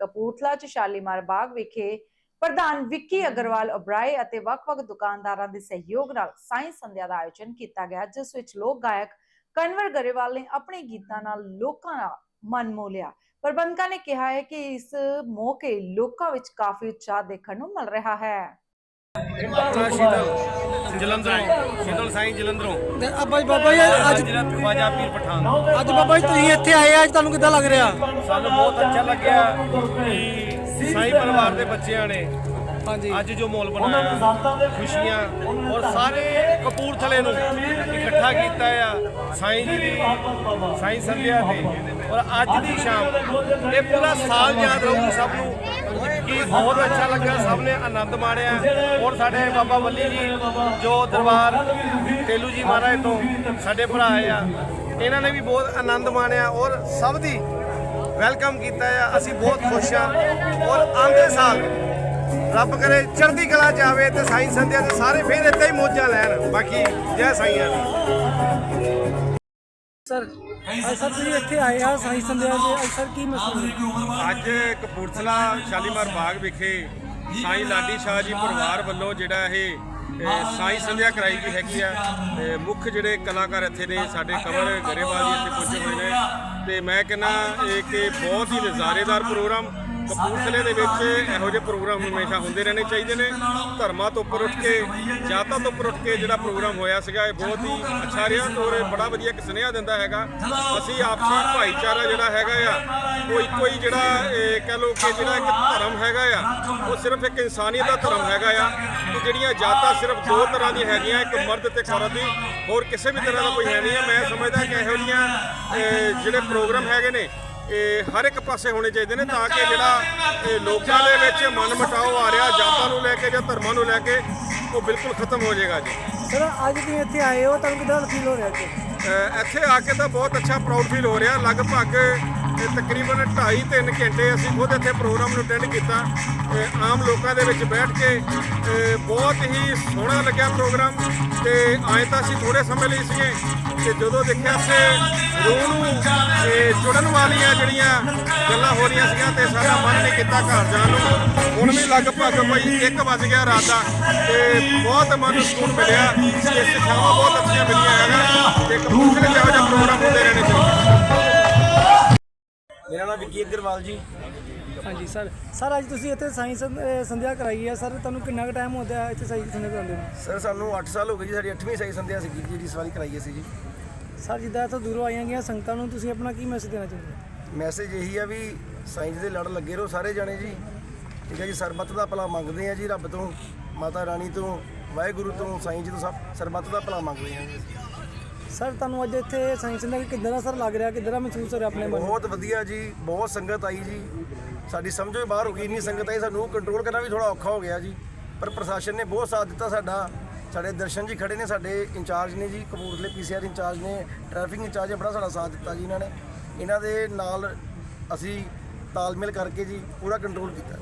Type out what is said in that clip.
ਕਪੂਰਥਲਾ ਚ ਸ਼ਾਲੀਮਾਰ ਬਾਗ ਵਿਖੇ ਪ੍ਰਧਾਨ ਵਿੱਕੀ ਅਗਰਵਾਲ ਉਬਰਾਏ ਅਤੇ ਵੱਖ-ਵੱਖ ਦੁਕਾਨਦਾਰਾਂ ਦੇ ਸਹਿਯੋਗ ਨਾਲ ਸਾਇੰਸ ਸੰਧਿਆ ਦਾ ਆਯੋਜਨ ਕੀਤਾ ਗਿਆ, ਜਿਸ ਵਿੱਚ ਲੋਕ ਗਾਇਕ ਕਨਵਰ ਗਰੇਵਾਲ ਨੇ ਆਪਣੇ ਗੀਤਾਂ ਨਾਲ ਲੋਕਾਂ ਦਾ ਮਨ ਮੋਹ ਲਿਆ। ਪ੍ਰਬੰਧਕਾਂ ਨੇ ਕਿਹਾ ਹੈ ਕਿ ਇਸ ਮੌਕੇ ਲੋਕਾਂ ਵਿੱਚ ਕਾਫੀ ਉਤਸ਼ਾਹ ਦੇਖਣ ਨੂੰ ਮਿਲ ਰਿਹਾ ਹੈ। ਜਲੰਧਰੋਂ ਸ਼ੀਤਲ ਸਾਈਂ ਜਲੰਧਰੋਂ। ਤੇ ਆਪਾਂ ਜੀ ਬਾਬਾ ਜੀ ਅੱਜ ਜਿਹੜਾ ਖਵਾਜਾ ਪੀਰ ਪਠਾਨ। ਅੱਜ ਬਾਬਾ ਜੀ ਤੁਸੀਂ ਇੱਥੇ ਆਏ ਆ ਅੱਜ ਤੁਹਾਨੂੰ ਕਿੱਦਾਂ ਲੱਗ ਰਿਹਾ? ਸਾਨੂੰ ਬਹੁਤ ਅੱਛਾ ਲੱਗਿਆ ਕਿ ਸਾਈਂ ਪਰਿਵਾਰ ਦੇ ਬੱਚਿਆਂ ਨੇ ਹਾਂਜੀ। ਅੱਜ ਜੋ ਮਾਹੌਲ ਬਣਾਇਆ ਖੁਸ਼ੀਆਂ ਔਰ ਸਾਰੇ ਕਪੂਰਥਲੇ ਨੂੰ ਇਕੱਠਾ ਕੀਤਾ ਆ ਸਾਈਂ ਜੀ ਦੀ ਸਾਈਂ ਸੰਧਿਆ ਤੇ। ਔਰ ਅੱਜ ਦੀ ਸ਼ਾਮ ਇਹ ਪੂਰਾ ਸਾਲ ਯਾਦ ਰਹੂ ਸਭ ਨੂੰ। ਕਿ ਬਹੁਤ ਅੱਛਾ ਲੱਗਾ, ਸਭ ਨੇ ਆਨੰਦ ਮਾਣਿਆ। ਔਰ ਸਾਡੇ ਬਾਬਾ ਵੱਲੀ ਜੀ, ਜੋ ਦਰਬਾਰ ਤੇਲੂ ਜੀ ਮਹਾਰਾਜ ਤੋਂ ਸਾਡੇ ਭਰਾ ਆ, ਇਹਨਾਂ ਨੇ ਵੀ ਬਹੁਤ ਆਨੰਦ ਮਾਣਿਆ ਔਰ ਸਭ ਦੀ ਵੈਲਕਮ ਕੀਤਾ ਆ। ਅਸੀਂ ਬਹੁਤ ਖੁਸ਼ ਆ ਔਰ ਆਉਂਦੇ ਸਾਲ ਰੱਬ ਕਰੇ ਚੜ੍ਹਦੀ ਕਲਾ ਚ ਆਵੇ ਤੇ ਸਾਈਂ ਸੰਧਿਆ ਤੇ ਸਾਰੇ ਫੇਰ ਇੱਥੇ ਹੀ ਮੋਜਾਂ ਲੈਣ। ਬਾਕੀ ਜੈ ਸਾਈਆਂ ਦੀ। ਸਰ ਅੱਜ ਸਰ ਤੁਸੀਂ ਇੱਥੇ ਆਏ ਆ ਸਾਈ ਸੰਧਿਆ ਦੇ ਅੱਜ ਸਰ ਕੀ ਮਸਲਾ ਅੱਜ ਕਪੂਰਥਲਾ ਸ਼ਾਲੀਮਾਰ ਬਾਗ ਵਿਖੇ ਸਾਈ ਲਾਡੀ ਸ਼ਾਹ ਜੀ ਪਰਿਵਾਰ ਵੱਲੋਂ ਜਿਹੜਾ ਇਹ ਸਾਈ ਸੰਧਿਆ ਕਰਾਈ ਗਈ ਹੈਗੀ ਆ। ਮੁੱਖ ਜਿਹੜੇ ਕਲਾਕਾਰ ਇੱਥੇ ਨੇ, ਸਾਡੇ ਕਮਰ ਗਰੇਵਾਲ ਜੀ ਇੱਥੇ ਪਹੁੰਚੇ ਹੋਏ ਨੇ। ਤੇ ਮੈਂ ਕਹਿੰਦਾ ਇਹ ਕਿ ਬਹੁਤ ਹੀ ਨਜ਼ਾਰੇਦਾਰ ਪ੍ਰੋਗਰਾਮ ਕਪੂਰਥਲੇ ਦੇ ਵਿੱਚ ਇਹੋ ਜਿਹੇ ਪ੍ਰੋਗਰਾਮ ਹਮੇਸ਼ਾ ਹੁੰਦੇ ਰਹਿਣੇ ਚਾਹੀਦੇ ਨੇ। ਧਰਮਾਂ ਤੋਂ ਉੱਪਰ ਉੱਠ ਕੇ, ਜਾਤਾਂ ਤੋਂ ਉੱਪਰ ਉੱਠ ਕੇ ਜਿਹੜਾ ਪ੍ਰੋਗਰਾਮ ਹੋਇਆ ਸੀਗਾ, ਇਹ ਬਹੁਤ ਹੀ ਅੱਛਾ ਰਿਹਾ ਔਰ ਬੜਾ ਵਧੀਆ ਇੱਕ ਸੁਨੇਹਾ ਦਿੰਦਾ ਹੈਗਾ। ਅਸੀਂ ਆਪਸੀ ਭਾਈਚਾਰਾ ਜਿਹੜਾ ਹੈਗਾ ਆ, ਉਹ ਇੱਕੋ ਹੀ ਜਿਹੜਾ ਇਹ ਕਹਿ ਲਓ ਕਿ ਜਿਹੜਾ ਇੱਕ ਧਰਮ ਹੈਗਾ ਆ, ਉਹ ਸਿਰਫ ਇੱਕ ਇਨਸਾਨੀਅਤ ਦਾ ਧਰਮ ਹੈਗਾ ਆ। ਕਿ ਜਿਹੜੀਆਂ ਜਾਤਾਂ ਸਿਰਫ ਦੋ ਤਰ੍ਹਾਂ ਦੀਆਂ ਹੈਗੀਆਂ, ਇੱਕ ਮਰਦ ਤੇ ਇੱਕ ਔਰਤ ਦੀ, ਹੋਰ ਕਿਸੇ ਵੀ ਤਰ੍ਹਾਂ ਦਾ ਕੋਈ ਹੈ ਨਹੀਂ ਆ। ਮੈਂ ਸਮਝਦਾ ਕਿ ਇਹੋ ਜਿਹੀਆਂ ਜਿਹੜੇ ਪ੍ਰੋਗਰਾਮ ਹੈਗੇ ਨੇ ਇਹ ਹਰ ਇੱਕ ਪਾਸੇ ਹੋਣੇ ਚਾਹੀਦੇ ਨੇ ਤਾਂ ਕਿ ਜਿਹੜਾ ਇਹ ਲੋਕਾਂ ਦੇ ਵਿੱਚ ਮਨ ਮਟਾਓ ਆ ਰਿਹਾ ਜਾਤਾਂ ਨੂੰ ਲੈ ਕੇ ਜਾਂ ਧਰਮਾਂ ਨੂੰ ਲੈ ਕੇ ਉਹ ਬਿਲਕੁਲ ਖਤਮ ਹੋ ਜਾਏਗਾ ਜੀ। ਸਰ ਅੱਜ ਤੁਸੀਂ ਇੱਥੇ ਆਏ ਹੋ ਤੁਹਾਨੂੰ ਕਿੱਦਾਂ ਫੀਲ ਹੋ ਰਿਹਾ ਜੀ ਇੱਥੇ ਆ ਕੇ ਤਾਂ ਬਹੁਤ ਅੱਛਾ ਪ੍ਰਾਊਡ ਫੀਲ ਹੋ ਰਿਹਾ। ਲਗਭਗ ਤਕਰੀਬਨ 2.5 3 ਘੰਟੇ ਅਸੀਂ ਖੁਦ ਇੱਥੇ ਪ੍ਰੋਗਰਾਮ ਨੂੰ ਅਟੈਂਡ ਕੀਤਾ। ਆਮ ਲੋਕਾਂ ਦੇ ਵਿੱਚ ਬੈਠ ਕੇ ਬਹੁਤ ਹੀ ਸੋਹਣਾ ਲੱਗਿਆ ਪ੍ਰੋਗਰਾਮ ਤੇ ਆਏ ਤਾਂ ਅਸੀਂ ਥੋੜੇ ਸਮੇਂ ਲਈ ਸੀਗੇ। ਤੇ ਜਦੋਂ ਦੇਖਿਆ ਤੇ ਰੂਹ ਨੂੰ ਇਹ ਜੁੜਨ ਵਾਲੀਆਂ ਜਿਹੜੀਆਂ ਗੱਲਾਂ ਹੋ ਰਹੀਆਂ ਸੀਗੀਆਂ ਤੇ ਸਾਡਾ ਮਨ ਨਹੀਂ ਕੀਤਾ ਘਰ ਜਾਣ ਨੂੰ। ਹੁਣ ਵੀ ਲਗਭਗ ਕੋਈ 1 ਵਜ ਗਿਆ ਰਾਤ ਦਾ ਤੇ ਬਹੁਤ ਮਨ ਨੂੰ ਸਕੂਨ ਮਿਲਿਆ ਤੇ ਸਿੱਖਿਆਵਾਂ ਬਹੁਤ ਅੱਛੀਆਂ ਮਿਲੀਆਂ ਹੈਗਾ ਤੇ ਕਪੂਰਥਲੇ ਜਿਹੋ ਜਿਹਾ ਪ੍ਰੋਗਰਾਮ ਹੁੰਦੇ ਰਹਿਣੇ ਚਾਹੀਦੇ। ਮੇਰਾ ਨਾਮ ਵਿੱਕੀ ਅਗਰਵਾਲ ਜੀ। ਹਾਂਜੀ ਸਰ। ਸਰ ਅੱਜ ਤੁਸੀਂ ਇੱਥੇ ਸਾਈ ਸੰਧਿਆ ਕਰਾਈ ਹੈ ਸਰ ਤੁਹਾਨੂੰ ਕਿੰਨਾ ਕੁ ਟਾਈਮ ਹੋ ਗਿਆ ਇੱਥੇ ਸਾਈ ਸੰਧਿਆ ਕਰਾਉਂਦੇ ਨੂੰ? ਸਰ ਸਾਨੂੰ 8 ਸਾਲ ਹੋ ਗਏ ਜੀ। ਸਾਡੀ 8ਵੀਂ ਸਾਈ ਸੰਧਿਆ ਸੀਗੀ ਜਿਹੜੀ ਇਸ ਵਾਰੀ ਕਰਾਈ ਸੀ ਜੀ। ਸਰ ਜਿੱਦਾਂ ਇੱਥੋਂ ਦੂਰੋਂ ਆਈਆਂ ਗਈਆਂ ਸੰਗਤਾਂ ਨੂੰ ਤੁਸੀਂ ਆਪਣਾ ਕੀ ਮੈਸੇਜ ਦੇਣਾ ਚਾਹੁੰਦੇ ਹੋ? ਮੈਸੇਜ ਇਹੀ ਆ ਵੀ ਸਾਇੰਸ ਦੇ ਲੜ ਲੱਗੇ ਰਹੋ ਸਾਰੇ ਜਾਣੇ ਜੀ। ਠੀਕ ਹੈ ਜੀ ਸਰਬੱਤ ਦਾ ਭਲਾ ਮੰਗਦੇ ਆ ਜੀ ਰੱਬ ਤੋਂ ਮਾਤਾ ਰਾਣੀ ਤੋਂ ਵਾਹਿਗੁਰੂ ਤੋਂ ਸਾਈਂ ਜੀ ਤੋਂ ਸਭ ਸਰਬੱਤ ਦਾ ਭਲਾ ਮੰਗਦੇ ਆ ਜੀ। ਸਰ ਤੁਹਾਨੂੰ ਅੱਜ ਇੱਥੇ ਸਾਈ ਸੰਧਿਆ ਕਿੱਦਾਂ ਦਾ ਸਰ ਲੱਗ ਰਿਹਾ ਕਿੱਦਾਂ ਦਾ ਮਹਿਸੂਸ ਹੋ ਰਿਹਾ ਆਪਣੇ ਮਨ ਨੂੰ? ਬਹੁਤ ਵਧੀਆ ਜੀ ਬਹੁਤ ਸੰਗਤ ਆਈ ਜੀ। ਸਾਡੀ ਸਮਝੋ ਹੀ ਬਾਹਰ ਹੋ ਗਈ ਇੰਨੀ ਸੰਗਤ ਆਈ ਸਾਨੂੰ ਕੰਟਰੋਲ ਕਰਨਾ ਵੀ ਥੋੜਾ ਔਖਾ ਹੋ ਗਿਆ ਜੀ। ਪਰ ਪ੍ਰਸ਼ਾਸਨ ਨੇ ਬਹੁਤ ਸਾਥ ਦਿੱਤਾ ਸਾਡਾ। ਸਾਡੇ ਦਰਸ਼ਨ ਜੀ ਖੜੇ ਨੇ, ਸਾਡੇ ਇੰਚਾਰਜ ਨੇ ਜੀ, ਕਪੂਰਥਲੇ ਪੀਸੀਆਰ ਇੰਚਾਰਜ ਨੇ ਟ੍ਰੈਫਿਕ ਇੰਚਾਰਜ ਨੇ, ਬੜਾ ਸਾਡਾ ਸਾਥ ਦਿੱਤਾ ਜੀ ਇਹਨਾਂ ਨੇ। ਇਹਨਾਂ ਦੇ ਨਾਲ ਅਸੀਂ ਤਾਲਮੇਲ ਕਰਕੇ ਜੀ ਪੂਰਾ ਕੰਟਰੋਲ ਕੀਤਾ।